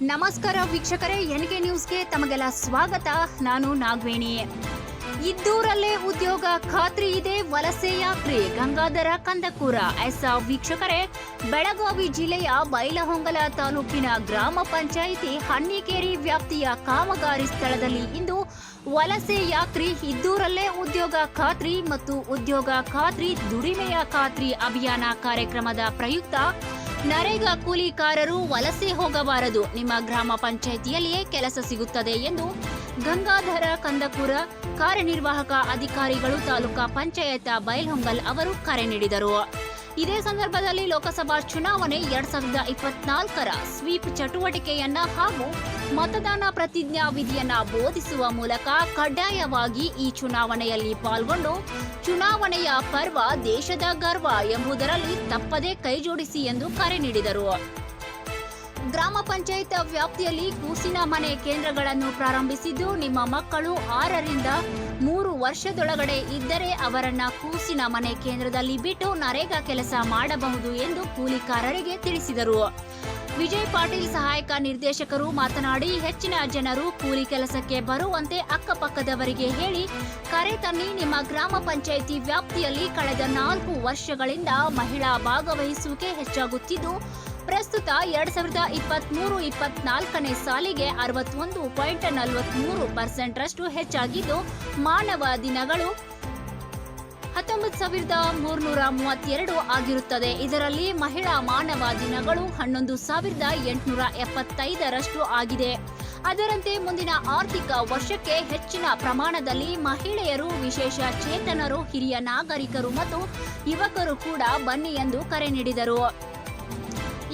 ನಮಸ್ಕಾರ ವೀಕ್ಷಕರೇ, ಎನ್ಕೆ ನ್ಯೂಸ್ಗೆ ತಮಗೆಲ್ಲ ಸ್ವಾಗತ. ನಾನು ನಾಗವೇಣಿ. ಇದ್ದೂರಲ್ಲೇ ಉದ್ಯೋಗ ಖಾತ್ರಿ ಇದೆ, ವಲಸೆ ಯಾತ್ರೆ, ಗಂಗಾಧರ ಕಂದಕೂರ. ಎಸ್ ವೀಕ್ಷಕರೇ, ಬೆಳಗಾವಿ ಜಿಲ್ಲೆಯ ಬೈಲಹೊಂಗಲ ತಾಲೂಕಿನ ಗ್ರಾಮ ಪಂಚಾಯಿತಿ ಹಣ್ಣಿಕೇರಿ ವ್ಯಾಪ್ತಿಯ ಕಾಮಗಾರಿ ಸ್ಥಳದಲ್ಲಿ ಇಂದು ವಲಸೆ ಯಾತ್ರಿ, ಇದ್ದೂರಲ್ಲೇ ಉದ್ಯೋಗ ಖಾತ್ರಿ ಮತ್ತು ಉದ್ಯೋಗ ಖಾತ್ರಿ ದುಡಿಮೆಯ ಖಾತ್ರಿ ಅಭಿಯಾನ ಕಾರ್ಯಕ್ರಮದ ಪ್ರಯುಕ್ತ ನರೇಗಾ ಕೂಲಿಕಾರರು ವಲಸೆ ಹೋಗಬಾರದು. ನಿಮ್ಮ ಗ್ರಾಮ ಪಂಚಾಯಿತಿಯಲ್ಲಿಯೇ ಕೆಲಸ ಸಿಗುತ್ತದೆ ಎಂದು ಗಂಗಾಧರ ಕಂದಕೂರ ಕಾರ್ಯನಿರ್ವಾಹಕ ಅಧಿಕಾರಿಗಳು ತಾಲೂಕಾ ಪಂಚಾಯತ್ ಬೈಲ್ಹೊಂಗಲ್ ಅವರು ಕರೆ ನೀಡಿದರು. ಇದೇ ಸಂದರ್ಭದಲ್ಲಿ ಲೋಕಸಭಾ ಚುನಾವಣೆ ಎರಡ್ ಸಾವಿರದ ಇಪ್ಪತ್ನಾಲ್ಕರ ಸ್ವೀಪ್ ಚಟುವಟಿಕೆಯನ್ನ ಹಾಗೂ ಮತದಾನ ಪ್ರತಿಜ್ಞಾ ವಿಧಿಯನ್ನ ಬೋಧಿಸುವ ಮೂಲಕ ಕಡ್ಡಾಯವಾಗಿ ಈ ಚುನಾವಣೆಯಲ್ಲಿ ಪಾಲ್ಗೊಂಡು ಚುನಾವಣೆಯ ಪರ್ವ ದೇಶದ ಗರ್ವ ಎಂಬುದರಲ್ಲಿ ತಪ್ಪದೇ ಕೈಜೋಡಿಸಿ ಎಂದು ಕರೆ ನೀಡಿದರು. ಗ್ರಾಮ ಪಂಚಾಯತ್ ವ್ಯಾಪ್ತಿಯಲ್ಲಿ ಕೂಸಿನ ಮನೆ ಕೇಂದ್ರಗಳನ್ನು ಪ್ರಾರಂಭಿಸಿದ್ದು, ನಿಮ್ಮ ಮಕ್ಕಳು ಆರರಿಂದ ಮೂರು ವರ್ಷದೊಳಗಡೆ ಇದ್ದರೆ ಅವರನ್ನ ಕೂಸಿನ ಮನೆ ಕೇಂದ್ರದಲ್ಲಿ ಬಿಟ್ಟು ನರೇಗಾ ಕೆಲಸ ಮಾಡಬಹುದು ಎಂದು ಕೂಲಿಕಾರರಿಗೆ ತಿಳಿಸಿದರು. ವಿಜಯ್ ಪಾಟೀಲ್ ಸಹಾಯಕ ನಿರ್ದೇಶಕರು ಮಾತನಾಡಿ, ಹೆಚ್ಚಿನ ಜನರು ಕೂಲಿ ಕೆಲಸಕ್ಕೆ ಬರುವಂತೆ ಅಕ್ಕಪಕ್ಕದವರಿಗೆ ಹೇಳಿ, ಕರೆ ತನ್ನಿ ನಿಮ್ಮ ಗ್ರಾಮ ಪಂಚಾಯಿತಿ ವ್ಯಾಪ್ತಿಯಲ್ಲಿ ಕಳೆದ ನಾಲ್ಕು ವರ್ಷಗಳಿಂದ ಮಹಿಳಾ ಭಾಗವಹಿಸುವಿಕೆ ಹೆಚ್ಚಾಗುತ್ತಿದ್ದು ಪ್ರಸ್ತುತ ಎರಡ್ ಸಾವಿರದ ಇಪ್ಪತ್ಮೂರು ಇಪ್ಪತ್ನಾಲ್ಕನೇ ಸಾಲಿಗೆ ಅರವತ್ತೊಂದು ಪಾಯಿಂಟ್ ನಲವತ್ಮೂರು ಪರ್ಸೆಂಟ್ ರಷ್ಟು ಹೆಚ್ಚಾಗಿದ್ದು ಮಾನವ ದಿನಗಳು ಹತ್ತೊಂಬತ್ತು ಸಾವಿರದ ಮೂರ್ನೂರ ಮೂವತ್ತೆರಡು ಆಗಿರುತ್ತದೆ. ಇದರಲ್ಲಿ ಮಹಿಳಾ ಮಾನವ ದಿನಗಳು ಹನ್ನೊಂದು ಸಾವಿರದ ಎಂಟುನೂರ ಎಪ್ಪತ್ತೈದರಷ್ಟು ಆಗಿದೆ. ಅದರಂತೆ ಮುಂದಿನ ಆರ್ಥಿಕ ವರ್ಷಕ್ಕೆ ಹೆಚ್ಚಿನ ಪ್ರಮಾಣದಲ್ಲಿ ಮಹಿಳೆಯರು, ವಿಶೇಷ ಚೇತನರು, ಹಿರಿಯ ನಾಗರಿಕರು ಮತ್ತು ಯುವಕರು ಕೂಡ ಬನ್ನಿ ಎಂದು ಕರೆ ನೀಡಿದರು.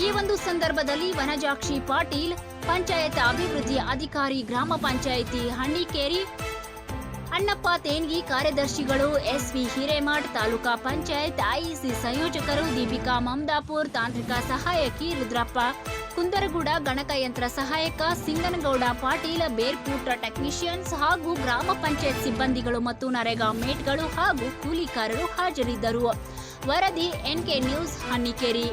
ಈ ಒಂದು ಸಂದರ್ಭದಲ್ಲಿ ವನಜಾಕ್ಷಿ ಪಾಟೀಲ್, ಪಂಚಾಯತ್ ಅಭಿವೃದ್ಧಿ ಅಧಿಕಾರಿ ಗ್ರಾಮ ಪಂಚಾಯಿತಿ ಹಣ್ಣಿಕೇರಿ, ಅಣ್ಣಪ್ಪ ತೇನ್ಗಿ ಕಾರ್ಯದರ್ಶಿಗಳು S V Hiremath taluka panchayat IEC ಸಂಯೋಜಕರು Deepika Mamadapur, ತಾಂತ್ರಿಕ ಸಹಾಯಕಿ ರುದ್ರಪ್ಪ, ಕುಂದರಗೂಡ ಗಣಕಯಂತ್ರ ಸಹಾಯಕ ಸಿಂಗನಗೌಡ ಪಾಟೀಲ್ ಬೇರ್ಕೂಟ ಟೆಕ್ನಿಷಿಯನ್ಸ್ ಹಾಗೂ ಗ್ರಾಮ ಪಂಚಾಯತ್ ಸಿಬ್ಬಂದಿಗಳು ಮತ್ತು ನರೇಗಾ ಮೇಟ್ಗಳು ಹಾಗೂ ಕೂಲಿಕಾರರು ಹಾಜರಿದ್ದರು. ವರದಿ ಎನ್ಕೆ ನ್ಯೂಸ್, ಹಣ್ಣಿಕೇರಿ.